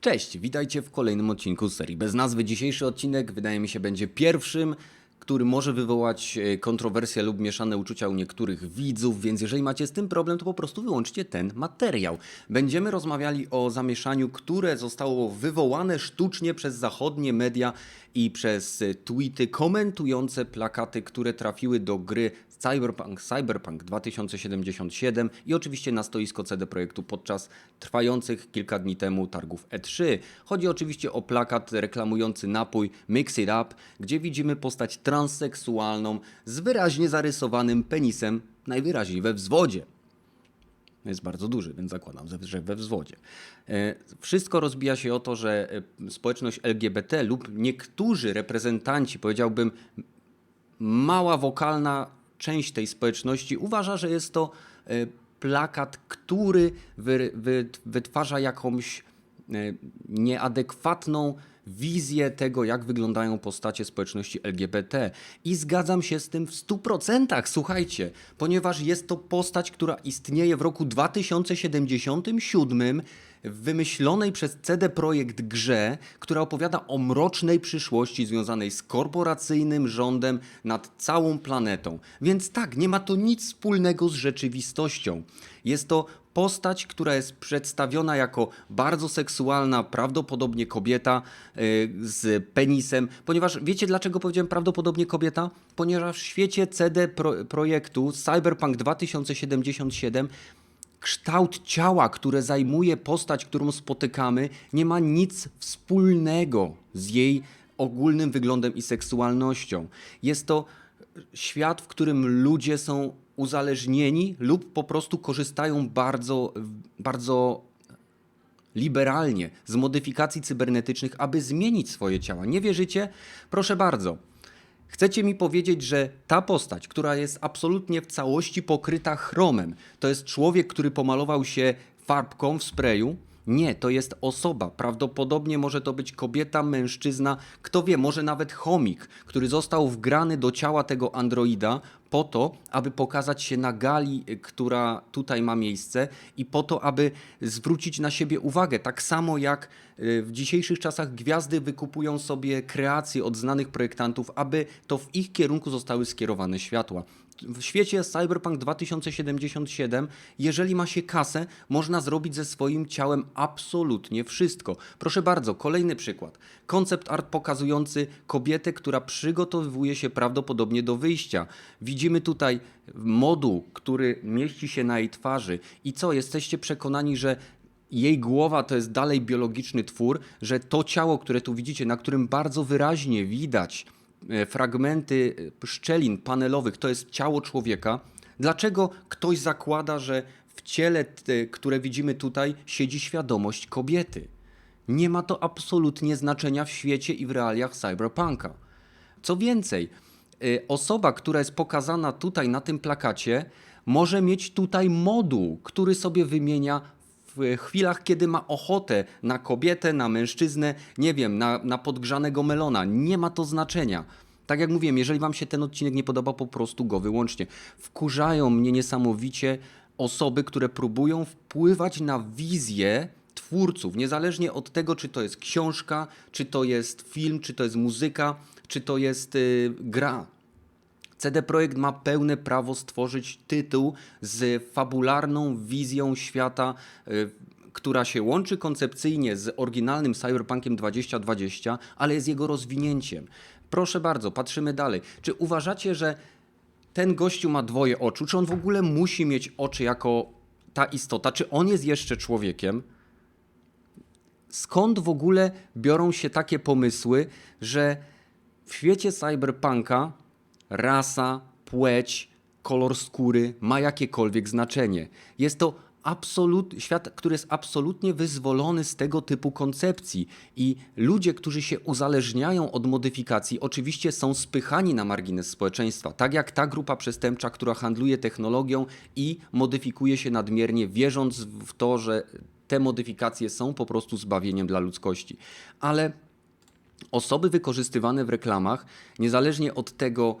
Cześć, witajcie w kolejnym odcinku serii bez nazwy. Dzisiejszy odcinek wydaje mi się będzie pierwszym, który może wywołać e, kontrowersje lub mieszane uczucia u niektórych widzów, więc jeżeli macie z tym problem, to po prostu wyłączcie ten materiał. Będziemy rozmawiali o zamieszaniu, które zostało wywołane sztucznie przez zachodnie media i przez tweety komentujące plakaty, które trafiły do gry Cyberpunk, Cyberpunk 2077 i oczywiście na stoisko CD Projektu podczas trwających kilka dni temu targów E3. Chodzi oczywiście o plakat reklamujący napój Mix It Up, gdzie widzimy postać transseksualną z wyraźnie zarysowanym penisem, najwyraźniej we wzwodzie. Jest bardzo duży, więc zakładam, że we wzwodzie. E, Wszystko rozbija się o to, że e, społeczność LGBT lub niektórzy reprezentanci, powiedziałbym, mała wokalna część tej społeczności uważa, że jest to e, plakat, który wy, wy, wytwarza jakąś nieadekwatną wizję tego, jak wyglądają postacie społeczności LGBT. I zgadzam się z tym w 100%, słuchajcie, ponieważ jest to postać, która istnieje w roku 2077 w wymyślonej przez CD Projekt grze, która opowiada o mrocznej przyszłości związanej z korporacyjnym rządem nad całą planetą. Więc tak, nie ma to nic wspólnego z rzeczywistością. Jest to postać, która jest przedstawiona jako bardzo seksualna, prawdopodobnie kobieta yy, z penisem, ponieważ wiecie dlaczego powiedziałem prawdopodobnie kobieta? Ponieważ w świecie CD pro, projektu Cyberpunk 2077 kształt ciała, które zajmuje postać, którą spotykamy, nie ma nic wspólnego z jej ogólnym wyglądem i seksualnością. Jest to świat, w którym ludzie są uzależnieni lub po prostu korzystają bardzo, bardzo liberalnie z modyfikacji cybernetycznych, aby zmienić swoje ciała. Nie wierzycie? Proszę bardzo. Chcecie mi powiedzieć, że ta postać, która jest absolutnie w całości pokryta chromem, to jest człowiek, który pomalował się farbką w sprayu? Nie, to jest osoba. Prawdopodobnie może to być kobieta, mężczyzna, kto wie, może nawet chomik, który został wgrany do ciała tego androida po to, aby pokazać się na gali, y, która tutaj ma miejsce i po to, aby zwrócić na siebie uwagę. Tak samo jak y, w dzisiejszych czasach gwiazdy wykupują sobie kreacje od znanych projektantów, aby to w ich kierunku zostały skierowane światła. W świecie Cyberpunk 2077, jeżeli ma się kasę, można zrobić ze swoim ciałem absolutnie wszystko. Proszę bardzo, kolejny przykład. Koncept art pokazujący kobietę, która przygotowuje się prawdopodobnie do wyjścia. Widzimy tutaj moduł, który mieści się na jej twarzy. I co, jesteście przekonani, że jej głowa to jest dalej biologiczny twór, że to ciało, które tu widzicie, na którym bardzo wyraźnie widać fragmenty e, szczelin panelowych, to jest ciało człowieka. Dlaczego ktoś zakłada, że w ciele, te, które widzimy tutaj, siedzi świadomość kobiety? Nie ma to absolutnie znaczenia w świecie i w realiach cyberpunka. Co więcej, osoba, która jest pokazana tutaj na tym plakacie, może mieć tutaj moduł, który sobie wymienia chwilach, kiedy ma ochotę na kobietę, na mężczyznę, nie wiem, na, na podgrzanego melona. Nie ma to znaczenia. Tak jak mówiłem, jeżeli Wam się ten odcinek nie podoba, po prostu go wyłącznie. Wkurzają mnie niesamowicie osoby, które próbują wpływać na wizję twórców, niezależnie od tego, czy to jest książka, czy to jest film, czy to jest muzyka, czy to jest y, gra. CD Projekt ma pełne prawo stworzyć tytuł z fabularną wizją świata, y, która się łączy koncepcyjnie z oryginalnym Cyberpunkiem 2020, ale jest jego rozwinięciem. Proszę bardzo, patrzymy dalej. Czy uważacie, że ten gościu ma dwoje oczu? Czy on w ogóle musi mieć oczy jako ta istota? Czy on jest jeszcze człowiekiem? skąd w ogóle biorą się takie pomysły, że w świecie cyberpunka rasa, płeć, kolor skóry ma jakiekolwiek znaczenie. Jest to absolut, świat, który jest absolutnie wyzwolony z tego typu koncepcji i ludzie, którzy się uzależniają od modyfikacji, oczywiście są spychani na margines społeczeństwa. Tak jak ta grupa przestępcza, która handluje technologią i modyfikuje się nadmiernie, wierząc w to, że te modyfikacje są po prostu zbawieniem dla ludzkości. Ale osoby wykorzystywane w reklamach, niezależnie od tego,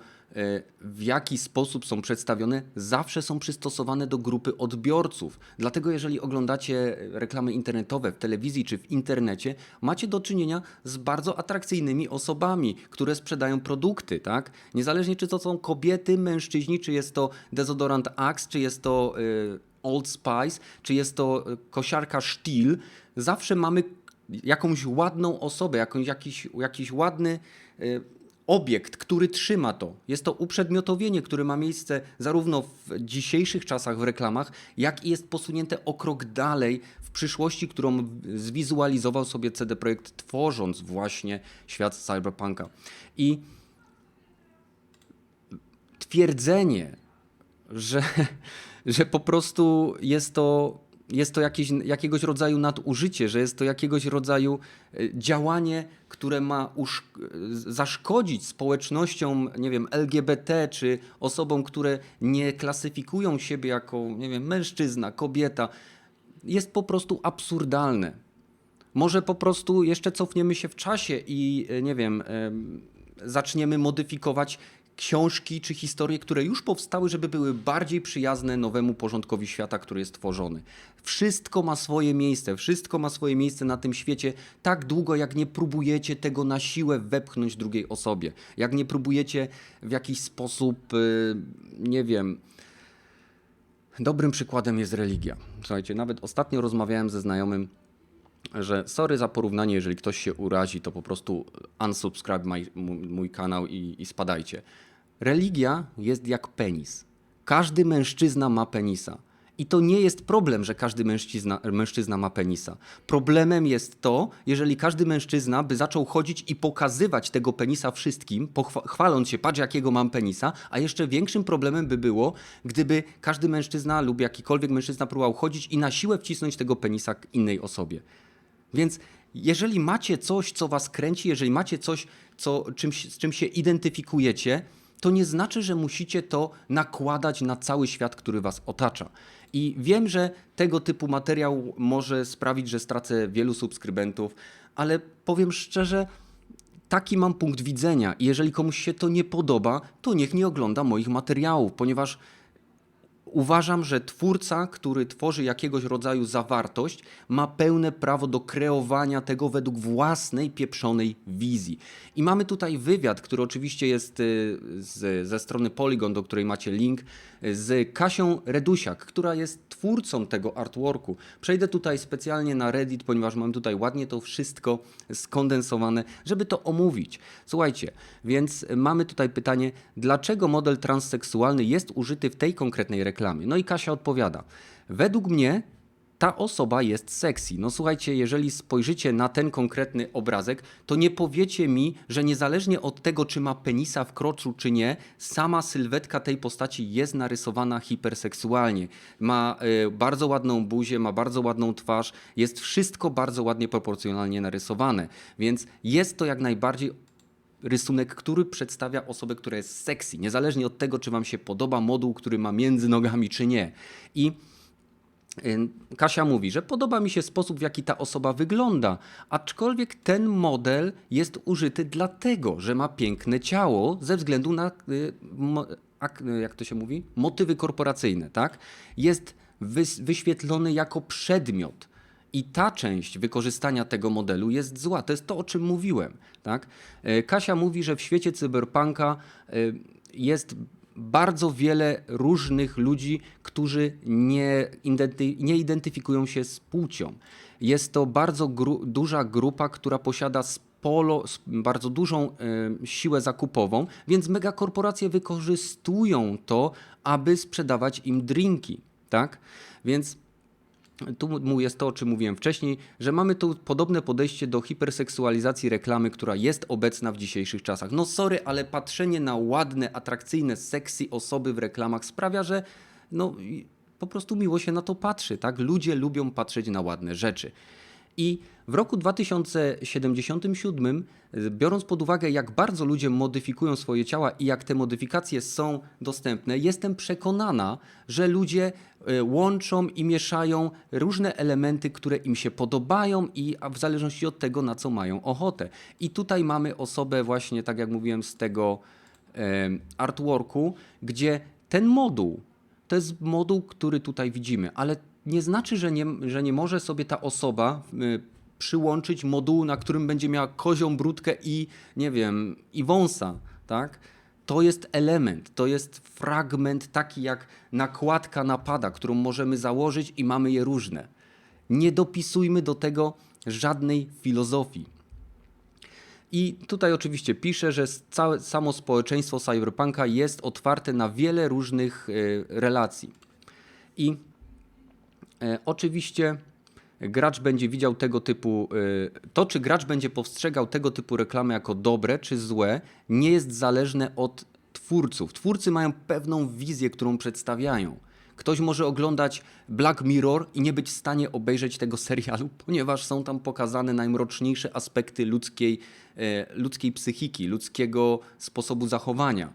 w jaki sposób są przedstawione, zawsze są przystosowane do grupy odbiorców. Dlatego, jeżeli oglądacie reklamy internetowe w telewizji czy w internecie, macie do czynienia z bardzo atrakcyjnymi osobami, które sprzedają produkty, tak? Niezależnie czy to są kobiety, mężczyźni, czy jest to dezodorant Axe, czy jest to y, Old Spice, czy jest to y, kosiarka Stihl, zawsze mamy jakąś ładną osobę, jakąś, jakiś, jakiś ładny obiekt, który trzyma to. Jest to uprzedmiotowienie, które ma miejsce zarówno w dzisiejszych czasach w reklamach, jak i jest posunięte o krok dalej w przyszłości, którą zwizualizował sobie CD Projekt tworząc właśnie świat cyberpunka. I twierdzenie, że, że po prostu jest to, jest to jakieś, jakiegoś rodzaju nadużycie, że jest to jakiegoś rodzaju e, działanie, które ma e, zaszkodzić społecznościom, nie wiem, LGBT, czy osobom, które nie klasyfikują siebie jako, nie wiem, mężczyzna, kobieta, jest po prostu absurdalne. Może po prostu jeszcze cofniemy się w czasie i e, nie wiem, em, zaczniemy modyfikować książki czy historie, które już powstały, żeby były bardziej przyjazne nowemu porządkowi świata, który jest tworzony. Wszystko ma swoje miejsce, wszystko ma swoje miejsce na tym świecie tak długo, jak nie próbujecie tego na siłę wepchnąć drugiej osobie. Jak nie próbujecie w jakiś sposób, y, nie wiem, Dobrym przykładem jest religia. Słuchajcie, nawet ostatnio rozmawiałem ze znajomym, że sorry za porównanie, jeżeli ktoś się urazi, to po prostu unsubscribe my, mój, kanał i, i spadajcie. Religia jest jak penis. Każdy mężczyzna ma penisa. I to nie jest problem, że każdy mężczyzna, mężczyzna ma penisa. Problemem jest to, jeżeli każdy mężczyzna by zaczął chodzić i pokazywać tego penisa wszystkim, chwaląc się, patrz jakiego mam penisa, a jeszcze większym problemem by było, gdyby każdy mężczyzna lub jakikolwiek mężczyzna próbował chodzić i na siłę wcisnąć tego penisa innej osobie. Więc jeżeli macie coś, co was kręci, jeżeli macie coś, co, z czym się identyfikujecie, to nie znaczy, że musicie to nakładać na cały świat, który was otacza. I wiem, że tego typu materiał może sprawić, że stracę wielu subskrybentów, ale powiem szczerze, taki mam punkt widzenia. I jeżeli komuś się to nie podoba, to niech nie ogląda moich materiałów, ponieważ Uważam, że twórca, który tworzy jakiegoś rodzaju zawartość, ma pełne prawo do kreowania tego według własnej pieprzonej wizji. I mamy tutaj wywiad, który oczywiście jest y, z, ze strony Polygon, do której macie link, y, z Kasią Redusiak, która jest twórcą tego artworku. Przejdę tutaj specjalnie na Reddit, ponieważ mam tutaj ładnie to wszystko skondensowane, żeby to omówić. Słuchajcie, więc mamy tutaj pytanie, dlaczego model transseksualny jest użyty w tej konkretnej reklamie? No i Kasia odpowiada. Według mnie ta osoba jest sexy. No słuchajcie, jeżeli spojrzycie na ten konkretny obrazek, to nie powiecie mi, że niezależnie od tego, czy ma penisa w kroczu, czy nie, sama sylwetka tej postaci jest narysowana hiperseksualnie. Ma y, bardzo ładną buzię, ma bardzo ładną twarz, jest wszystko bardzo ładnie proporcjonalnie narysowane. Więc jest to jak najbardziej rysunek, który przedstawia osobę, która jest sexy, niezależnie od tego, czy wam się podoba moduł, który ma między nogami, czy nie. I y, Kasia mówi, że podoba mi się sposób, w jaki ta osoba wygląda, aczkolwiek ten model jest użyty dlatego, że ma piękne ciało ze względu na, y, y, jak to się mówi, motywy korporacyjne, tak? Jest wyświetlony jako przedmiot. I ta część wykorzystania tego modelu jest zła. To jest to, o czym mówiłem. Tak? E, Kasia mówi, że w świecie cyberpunka e, jest bardzo wiele różnych ludzi, którzy nie, identy, nie identyfikują się z płcią. Jest to bardzo gru, duża grupa, która posiada spolo, s- bardzo dużą e, siłę zakupową, więc megakorporacje wykorzystują to, aby sprzedawać im drinki. Tak? Więc tu jest to, o czym mówiłem wcześniej, że mamy tu podobne podejście do hiperseksualizacji reklamy, która jest obecna w dzisiejszych czasach. No sorry, ale patrzenie na ładne, atrakcyjne, sexy osoby w reklamach sprawia, że no po prostu miło się na to patrzy, tak? Ludzie lubią patrzeć na ładne rzeczy. I w roku 2077, y, biorąc pod uwagę, jak bardzo ludzie modyfikują swoje ciała i jak te modyfikacje są dostępne, jestem przekonana, że ludzie y, łączą i mieszają różne elementy, które im się podobają i w zależności od tego, na co mają ochotę. I tutaj mamy osobę właśnie, tak jak mówiłem, z tego artworku, gdzie ten moduł, to jest moduł, który tutaj widzimy, ale nie znaczy, że nie, że nie może sobie ta osoba y, przyłączyć modułu, na którym będzie miała kozią brudkę i nie wiem, i wąsa, tak? To jest element, to jest fragment taki jak nakładka napada, którą możemy założyć i mamy je różne. Nie dopisujmy do tego żadnej filozofii. I tutaj oczywiście pisze, że całe, samo społeczeństwo cyberpunka jest otwarte na wiele różnych y, relacji. I oczywiście gracz będzie widział tego typu. y, To, czy gracz będzie postrzegał tego typu reklamy jako dobre czy złe, nie jest zależne od twórców. Twórcy mają pewną wizję, którą przedstawiają. Ktoś może oglądać Black Mirror i nie być w stanie obejrzeć tego serialu, ponieważ są tam pokazane najmroczniejsze aspekty ludzkiej, e, ludzkiej psychiki, ludzkiego sposobu zachowania.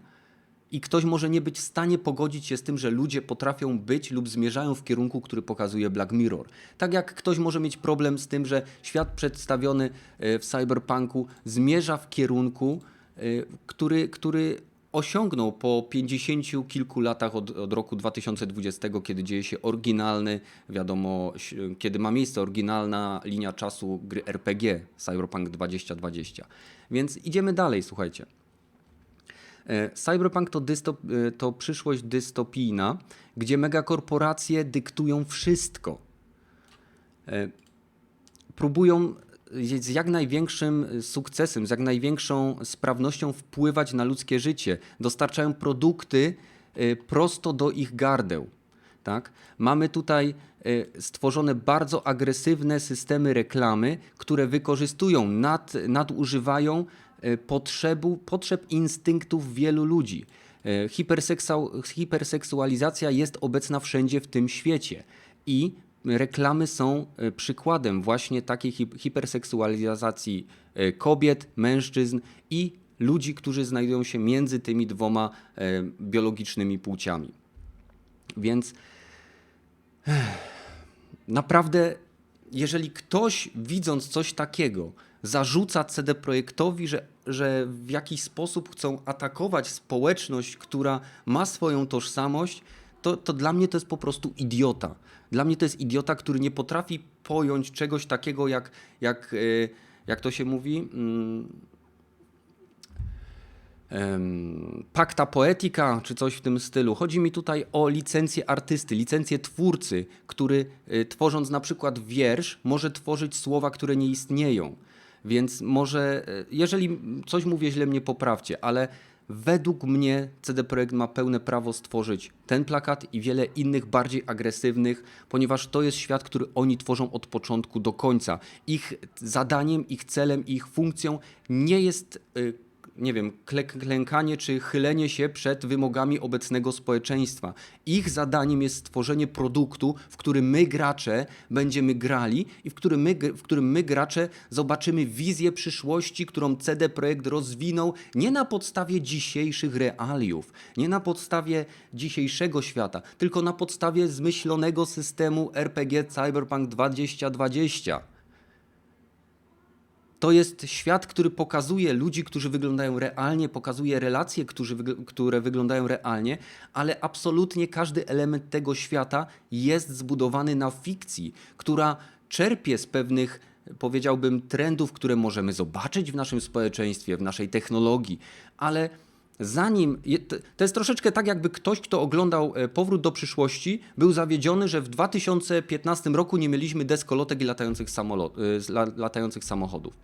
I ktoś może nie być w stanie pogodzić się z tym, że ludzie potrafią być lub zmierzają w kierunku, który pokazuje Black Mirror. Tak jak ktoś może mieć problem z tym, że świat przedstawiony e, w cyberpunku zmierza w kierunku, e, który, który osiągnął po 50 kilku latach od, od roku 2020, kiedy dzieje się oryginalny, wiadomo, kiedy ma miejsce oryginalna linia czasu gry RPG Cyberpunk 2020. Więc idziemy dalej, słuchajcie. E, Cyberpunk to, dystop, e, to przyszłość dystopijna, gdzie megakorporacje dyktują wszystko. E, Próbują z jak największym sukcesem, z jak największą sprawnością wpływać na ludzkie życie. Dostarczają produkty prosto do ich gardeł. Tak? Mamy tutaj stworzone bardzo agresywne systemy reklamy, które wykorzystują, nad, nadużywają potrzebu, potrzeb instynktów wielu ludzi. Hiperseksu- hiperseksualizacja jest obecna wszędzie w tym świecie i reklamy są e, przykładem właśnie takiej hip- hiperseksualizacji kobiet, mężczyzn i ludzi, którzy znajdują się między tymi dwoma biologicznymi płciami. Więc naprawdę, jeżeli ktoś widząc coś takiego zarzuca CD Projektowi, że, że w jakiś sposób chcą atakować społeczność, która ma swoją tożsamość, to, to dla mnie to jest po prostu idiota. Dla mnie to jest idiota, który nie potrafi pojąć czegoś takiego, jak, jak, e, jak to się mówi. Mm, em, Pacta Poetica, czy coś w tym stylu. Chodzi mi tutaj o licencję artysty, licencję twórcy, który y, tworząc na przykład wiersz, może tworzyć słowa, które nie istnieją. Więc może, y, jeżeli coś mówię źle, mnie poprawcie, ale według mnie CD Projekt ma pełne prawo stworzyć ten plakat i wiele innych bardziej agresywnych, ponieważ to jest świat, który oni tworzą od początku do końca. Ich zadaniem, ich celem, ich funkcją nie jest y, nie wiem, klękanie czy chylenie się przed wymogami obecnego społeczeństwa. Ich zadaniem jest stworzenie produktu, w którym my gracze będziemy grali i w którym my, w którym my gracze zobaczymy wizję przyszłości, którą CD Projekt rozwinął nie na podstawie dzisiejszych realiów, nie na podstawie dzisiejszego świata, tylko na podstawie zmyślonego systemu RPG Cyberpunk 2020. To jest świat, który pokazuje ludzi, którzy wyglądają realnie, pokazuje relacje, które wyglądają realnie, ale absolutnie każdy element tego świata jest zbudowany na fikcji, która czerpie z pewnych, powiedziałbym, trendów, które możemy zobaczyć w naszym społeczeństwie, w naszej technologii, ale zanim. to- jest troszeczkę tak, jakby ktoś, kto oglądał e, Powrót do przyszłości, był zawiedziony, że w 2015 roku nie mieliśmy deskolotek i latających, samolot, e, latających samochodów.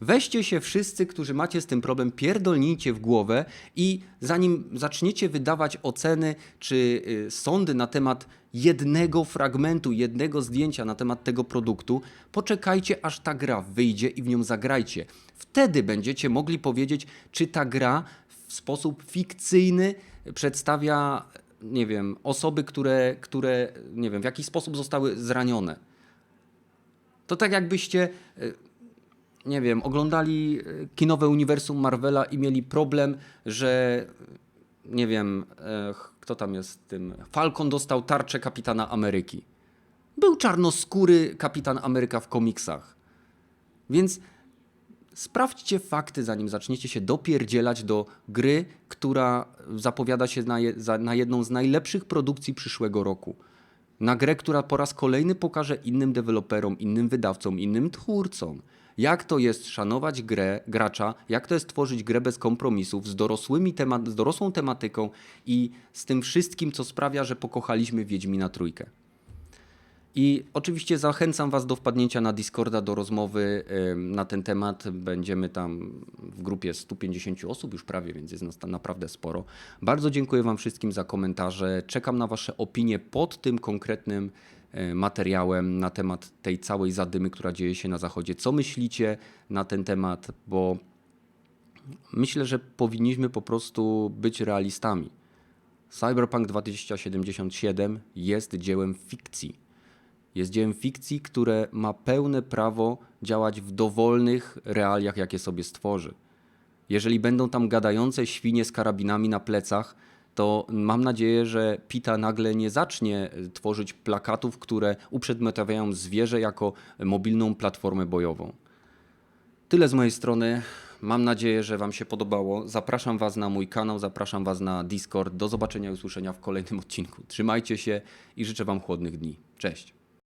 Weźcie się wszyscy, którzy macie z tym problem, pierdolnijcie w głowę i zanim zaczniecie wydawać oceny czy y, sądy na temat jednego fragmentu, jednego zdjęcia na temat tego produktu, poczekajcie aż ta gra wyjdzie i w nią zagrajcie. Wtedy będziecie mogli powiedzieć, czy ta gra sposób fikcyjny przedstawia, nie wiem, osoby, które, które nie wiem, w jakiś sposób zostały zranione. To tak jakbyście y, nie wiem, oglądali e, kinowe uniwersum Marvela i mieli problem, że nie wiem, e, kto tam jest tym. Falcon dostał tarczę kapitana Ameryki. Był czarnoskóry kapitan Ameryka w komiksach. Więc sprawdźcie fakty, zanim zaczniecie się dopierdzielać do gry, która zapowiada się na, je, za, na jedną z najlepszych produkcji przyszłego roku. Na grę, która po raz kolejny pokaże innym deweloperom, innym wydawcom, innym twórcom, jak to jest szanować grę, gracza, jak to jest tworzyć grę bez kompromisów, z, dorosłymi temat, z dorosłą tematyką i z tym wszystkim, co sprawia, że pokochaliśmy Wiedźmina Trójkę. I oczywiście zachęcam Was do wpadnięcia na Discorda do rozmowy na ten temat. Będziemy tam w grupie 150 osób już prawie, więc jest nas tam naprawdę sporo. Bardzo dziękuję Wam wszystkim za komentarze. Czekam na Wasze opinie pod tym konkretnym y, materiałem na temat tej całej zadymy, która dzieje się na zachodzie. Co myślicie na ten temat? Bo myślę, że powinniśmy po prostu być realistami. Cyberpunk 2077 jest dziełem fikcji. Jest dziełem fikcji, które ma pełne prawo działać w dowolnych realiach, jakie sobie stworzy. Jeżeli będą tam gadające świnie z karabinami na plecach, to mam nadzieję, że Pita nagle nie zacznie y, tworzyć plakatów, które uprzedmiotawiają zwierzę jako mobilną platformę bojową. Tyle z mojej strony. Mam nadzieję, że Wam się podobało. Zapraszam Was na mój kanał, zapraszam Was na Discord. Do zobaczenia i usłyszenia w kolejnym odcinku. Trzymajcie się i życzę Wam chłodnych dni. Cześć.